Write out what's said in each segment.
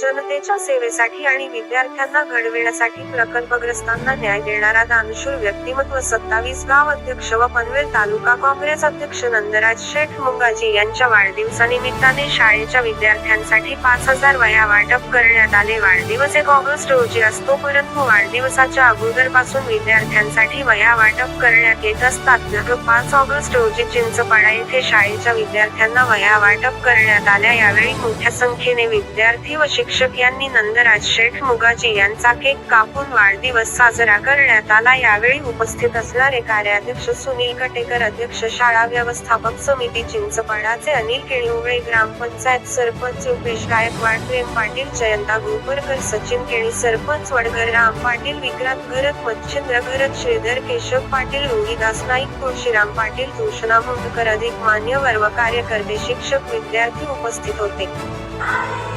जनतेच्या सेवेसाठी आणि विद्यार्थ्यांना घडविण्यासाठी प्रकल्पग्रस्तांना न्याय देणारा दानशूर व्यक्तिमत्व सत्तावीस गाव अध्यक्ष व पनवेल तालुका काँग्रेस अध्यक्ष नंदराज शेठ मुंगाजी यांच्या वाढदिवसानिमित्ताने शाळेच्या विद्यार्थ्यांसाठी पाच हजार वया वाटप करण्यात आले. वाढदिवस एक ऑगस्ट रोजी असतो परंतु वाढदिवसाच्या अगोदरपासून विद्यार्थ्यांसाठी वया वाटप करण्यात येत असतात. पाच ऑगस्ट रोजी चिंचपाडा येथे शाळेच्या विद्यार्थ्यांना वया वाटप करण्यात आल्या. यावेळी मोठ्या संख्येने विद्यार्थी व शिक्षक शिक्षक यांनी नंदराज शेठ मुगाजी यांचा केक कापून वाढदिवस साजरा करण्यात आला. यावेळी उपस्थित असणारे कार्याध्यक्ष सुनील कटेकर अध्यक्ष शाळा व्यवस्थापक समिती चिंचपाडाचे अनिल केळीवळे ग्रामपंचायत सरपंच रुपेश गायकवाड प्रेम पाटील जयंता गोपरकर सचिन केळी सरपंच वडगर राम पाटील विक्रांत घरत मच्छिंद्र घरत श्रीधर केशव पाटील रोहिदास नाईक तुळशीराम पाटील तुळशना मुंडकर अधिक मान्यवर व कार्यकर्ते शिक्षक विद्यार्थी उपस्थित होते.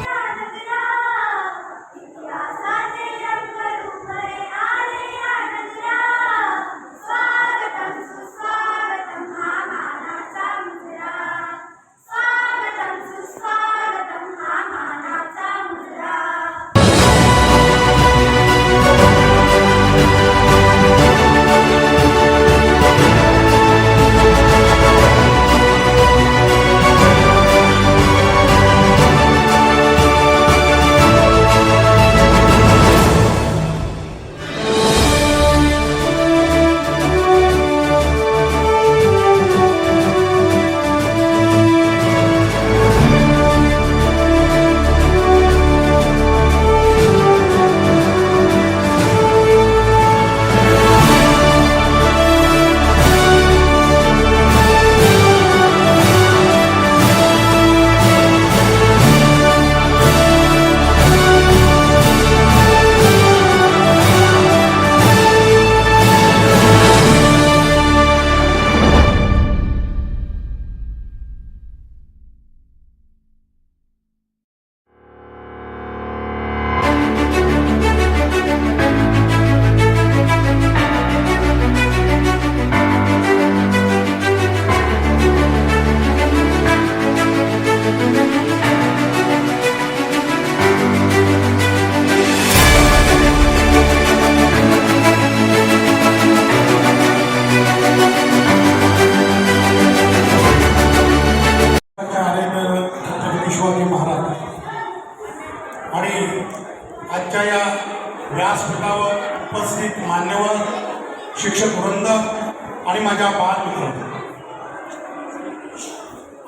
शिक्षक वृंद आणि माझ्या बालमित्र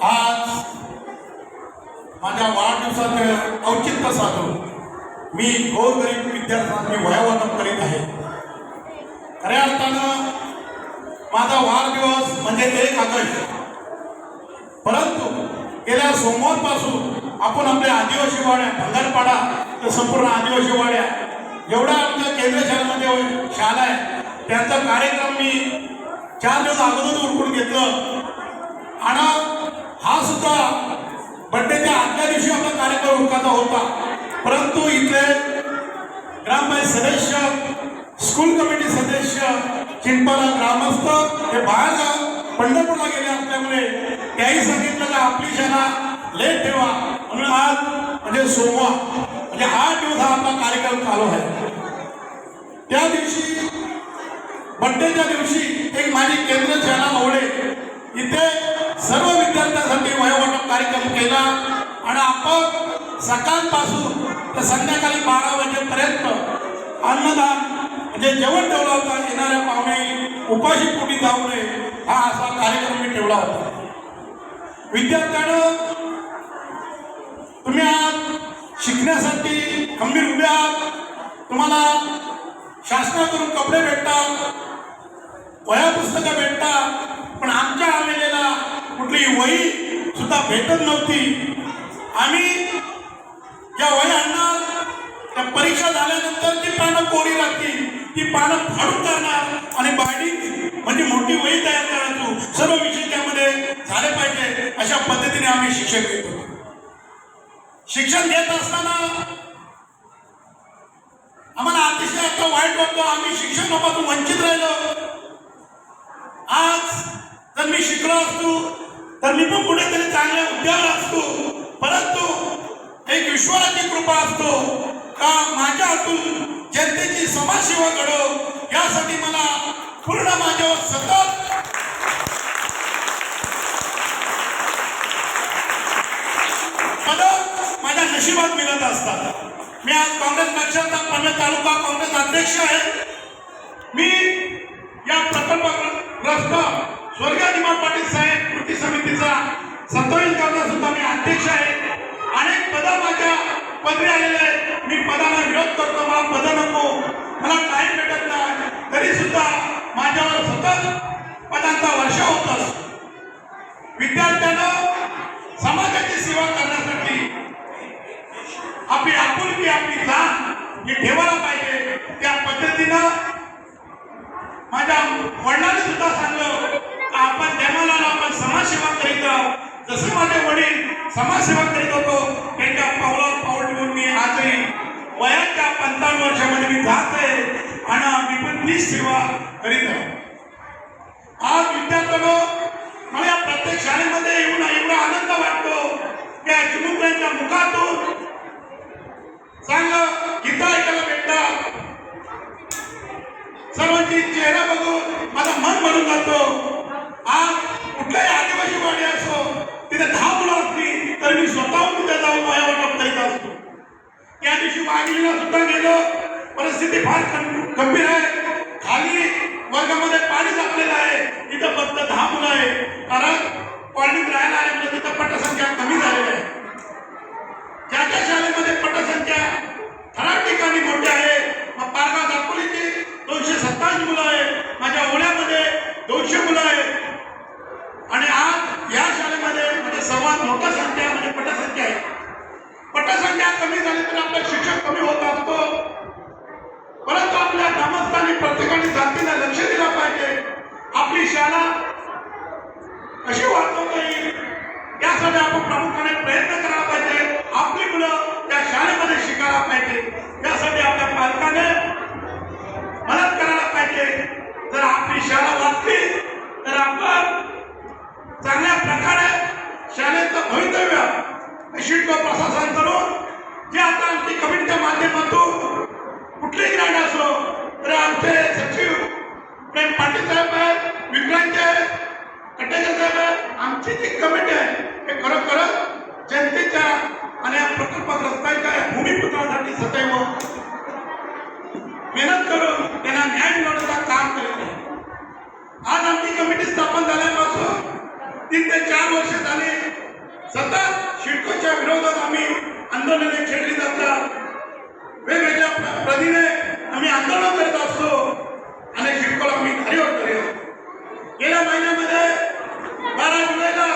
आज माझ्या वाढदिवसाचं औचित्य साधून मी गोरगरीब विद्यार्थ्यांनी वयावाटप करीत आहे. खऱ्या अर्थानं माझा वाढदिवस म्हणजे एक ऑगस्ट परंतु गेल्या सोमवारपासून आपण आपल्या आदिवासी वाड्या भंगारपाडा तर संपूर्ण आदिवासी वाड्या एवढ्या आमच्या केंद्र शाळेमध्ये शाळा आहे. त्यांचा कार्यक्रम मी चार दिवस अगोदर उरकून घेतलं. आणि हा सुद्धा बड्डेच्या आदल्या दिवशी आपला कार्यक्रम उरकाचा होता. परंतु इथले ग्रामपंचायत सदस्य स्कूल कमिटी सदस्य चिंपाला ग्रामस्थ हे बाहेर पंढरपूरला गेले असल्यामुळे त्याही सांगितलं का आपली शाळा लेट ठेवा. म्हणून आज म्हणजे सोमवार म्हणजे आठ दिवस हा आपला कार्यक्रम चालू आहे. त्या दिवशी बड्डेच्या दिवशी एक माझी केंद्र शाळा आवडे इथे सर्व विद्यार्थ्यांसाठी वयोवाटप कार्यक्रम केला. आणि आपण सकाळपासून तर संध्याकाळी बारा वाजेपर्यंत अन्नदान म्हणजे जेवण ठेवला होता येणाऱ्या पाहुणे उपाशी पोटी जाऊ नये हा असा कार्यक्रम मी ठेवला होता. विद्यार्थ्यानं तुम्ही आज शिकण्यासाठी खंबीर उभे आहात. तुम्हाला शासनाकडून कपडे भेटतात. वया पुस्तकं भेटतात पण आमच्या आलेल्या कुठली वही सुद्धा भेटत नव्हती. आम्ही ज्या वही आणणार त्या परीक्षा झाल्यानंतर ती पानं कोरी लागतील ती पानं फाडून करणार आणि बाडी म्हणजे मोठी वही तयार करायचो सर्व विषय त्यामध्ये झाले पाहिजे अशा पद्धतीने आम्ही शिक्षण घेतो. शिक्षण देत असताना पण कुठेतरी चांगल्या उद्यावर असतो. परंतु एक ईश्वराची कृपा असतो का माझ्या हातून जनतेची समाजसेवा घडव यासाठी मला पूर्ण माझ्यावर सतत पदक माझ्या नशिबात मिळत असतात. मी आज काँग्रेस पक्षाचा पनवेल तालुका काँग्रेस अध्यक्ष आहे. मी या प्रकल्पग्रस्त स्वर्गीय दिमा पाटील साहेब कृती समितीचा सत्तावीस गावचा सुद्धा मी अध्यक्ष आहे अनेक पद माझ्या पदरी आलेले आहेत मी पदाला विरोध करतो मला पद नको मला टाईम भेटत नाही तरी सुद्धा माझ्यावर सतत पदांचा वर्षा होत असतो विद्यार्थ्यानं समाजाची सेवा करण्यासाठी आपली आपुलकी आपली जाण ही ठेवायला पाहिजे त्या पद्धतीनं माझ्या वडिलांनी सुद्धा सांगलं का आपण जन्माला आलो, आपण समाजसेवा करीत आहोत जसं माझे वडील समाजसेवा करीत होतो त्यांच्या पावलावर पाऊल ठेवून मी आजही वयाच्या पंचावन्न वर्षामध्ये मी जात आहे आणि मी पण तीच सेवा करीत आहे आज विद्यार्थ्यांनो मला या प्रत्येक शाळेमध्ये येऊन एवढा आनंद वाटतो त्या चिमुकल्यांच्या मुखातून चांगलं गीता ऐकायला भेटतात सर्वांची चेहरा बघून माझं मन भरून जातो. आज कुठल्याही आदिवासी वाडी असो तिथे दहा मुलं असली तर मी स्वतःहून तिथे जाऊन वयावाटप करीत असतो त्या दिवशी वाघिणीला सुद्धा गेलो. परिस्थिती फार गंभीर आहे. खाली वर्गामध्ये पाणी साचलेलं आहे. इथं फक्त दहा मुलं आहे कारण कॉलनीत राहायला आहे म्हणजे तिथं पटसंख्या कमी झालेली आहे. ज्या ज्या शाळेमध्ये पटसंख्या ठराव ठिकाणी मोठी आहे मग पारगाव दापोलीची दोनशे सत्तावीस मुलं आहे. माझ्या ओढ्यामध्ये दोनशे मुलं आहेत. आणि आज या शाळेमध्ये म्हणजे सर्वात मोठा संख्या म्हणजे पटसंख्या आहे. पटसंख्या कमी झाली तर आपलं शिक्षक कमी होत असतो. परंतु आपल्या ग्रामस्थांनी प्रत्येकाने जातीला लक्ष दिलं पाहिजे. आपली शाळा कशी वाचवता येईल? यासाठी आपण प्रामुख्याने प्रयत्न करायला पाहिजे. आपली मुलं त्या शाळेमध्ये शिकायला पाहिजे. यासाठी आपल्या पालकाने मदत करायला पाहिजे. जर आपली शाळा वाचली तर आपण चांगल्या प्रकारे शाळेचं भवितव्य शिल्प प्रशासन करून जे आता आमची कमिटीच्या माध्यमातून कुठलीही ग्रँड असो तर आमचे सचिव प्रेम पाटील साहेब आहेत विक्रांतचे कटेकर साहेब आहेत आमची जी कमिटी आहे हे खरोखरच जनतेच्या आणि या प्रकल्पग्रस्तांच्या या भूमिपुत्रासाठी सदैव मेहनत करून त्यांना न्याय मिळवण्याचं काम करत आहे आज आमची कमिटी स्थापन झाल्यापासून तीन ते चार वर्ष झाली सतत शिडकोच्या विरोधात आम्ही आंदोलने छेडली जातात वेगवेगळ्या प्र- प्रदीने आम्ही आंदोलन करत असतो आणि शिडकोला आम्ही खालीवर करूया गेल्या महिन्यामध्ये बारा जुलैला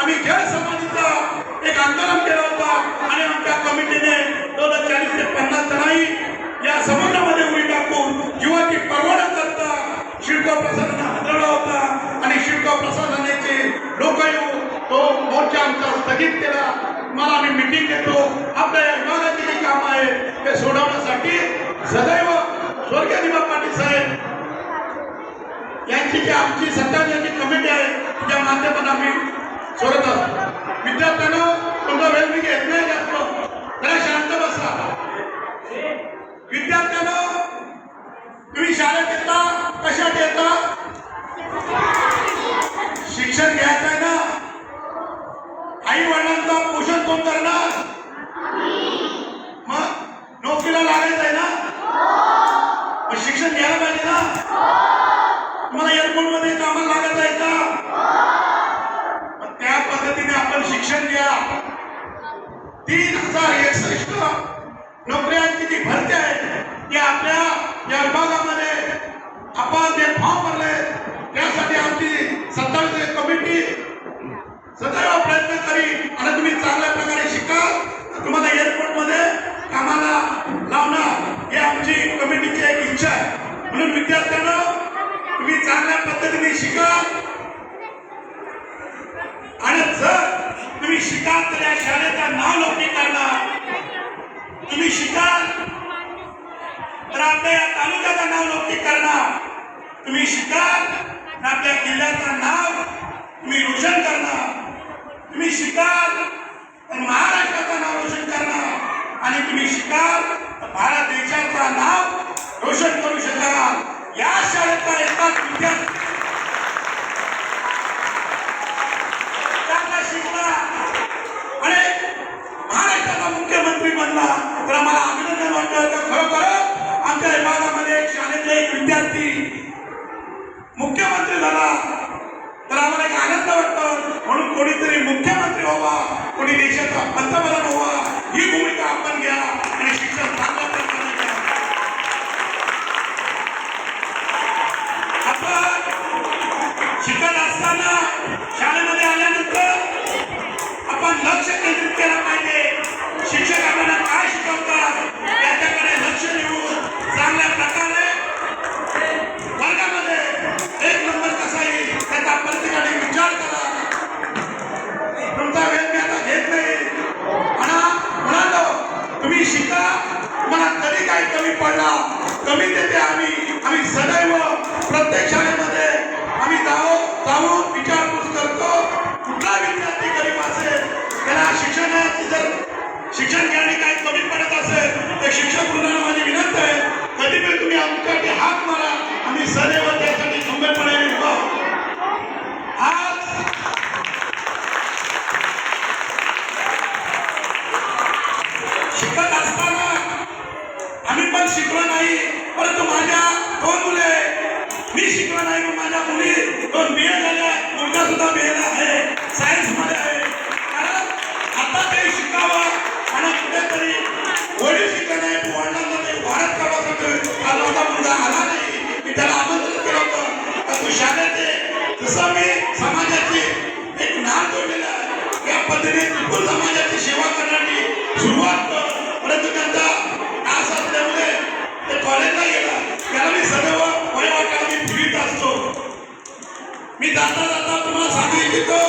आम्ही जय समाधीचा एक आंदोलन केलं होतं आणि आमच्या कमिटीने दोन हजार चाळीस ते पन्नास जणांनी या समुद्रामध्ये उडी टाकून जीवाची पर्वा न करता शिडको प्रसादाने हादरला होता आणि शिडको प्रसादानेचे लोक येऊन तो मोर्चा आमचा स्थगित केला. मला मी मिटिंग घेतो. आपल्या या विभागाची जी कामं आहे ते सोडवण्यासाठी सदैव स्वर्गीय दिमा पाटील साहेब यांची जी आमची सत्ताधारी कमिटी आहे त्या माध्यमात आम्ही सोडत असतो विद्यार्थ्यांना तुमचा वेळ मी घेत नाही जास्त. जरा शांत बसा. विद्यार्थ्यांना तुम्ही शाळेत येता कशात येता शिक्षण घ्यायचं आहे ना आई वडिलांचं पोषण कोण करणार मग नोकरीला लागायचं आहे ना मग शिक्षण घ्यायला पाहिजे ना तुम्हाला एअरपोर्टमध्ये कामाला लागत आहे का मग त्या पद्धतीने आपण शिक्षण घ्या तीन हजार एकसष्ट नोकऱ्यांची जी भरती आहे ती आपल्या या विभागामध्ये आपण जे फॉर्म भरले. त्यासाठी आमची सत्तावीस कमिटी सदैव प्रयत्न करी आणि तुम्ही चांगल्या प्रकारे शिकाल तुम्हाला एअरपोर्टमध्ये कामाला लावणार हे आमची कमिटीची एक इच्छा आहे. म्हणून विद्यार्थ्यांना तुम्ही चांगल्या पद्धतीने शिकाल आणि जर तुम्ही शिकाल तर या शाळेचं नाव लौकिक करणार. तुम्ही शिकाल तर आपल्या या तालुक्याचं नाव लौकिक करणार. तुम्ही शिकाल तर आपल्या किल्ल्याचा नाव तुम्ही रोशन करणार. तुम्ही शिकाल तर महाराष्ट्राचं नाव रोशन करणार. तर आम्हाला एक आनंद वाटतो. म्हणून कोणीतरी मुख्यमंत्री व्हावा कोणी देशाचा पंतप्रधान व्हावा ही भूमिका आपण घ्या आणि शिक्षण चांगला घ्या. शिकत असताना शाळेमध्ये आल्यानंतर आपण लक्ष केंद्रित केलं पाहिजे. शिक्षक आपल्याला काय शिकवतात? शिक्षण घेणे काही कमी पडत असेल तर शिक्षक वृंदाला माझी विनंती आहे कधी पण तुम्ही आमच्यासाठी हात मारा आम्ही सदैव त्यासाठी खंबीरपणे उभा आज शिकत असताना आम्ही पण शिकलो नाही परंतु माझ्या दोन मुले मी शिकलो नाही पण माझ्या मुली दोन बिया झाल्या मुलगा सुद्धा बिहेला माझा आला नाही मी त्याला आमंत्रित केलं होतं का तू शाळेत जसं मी समाजाची एक नाव जोडलेलं आहे या पद्धतीने त्रिपुर समाजाची सेवा करण्याची सुरुवात कर. परंतु त्यांचा नाश असल्यामुळे ते कॉलेजला गेला त्याला मी सदैव वयवाटाला मी फिरत असतो मी जाता जाता तुम्हाला सांगू इच्छितो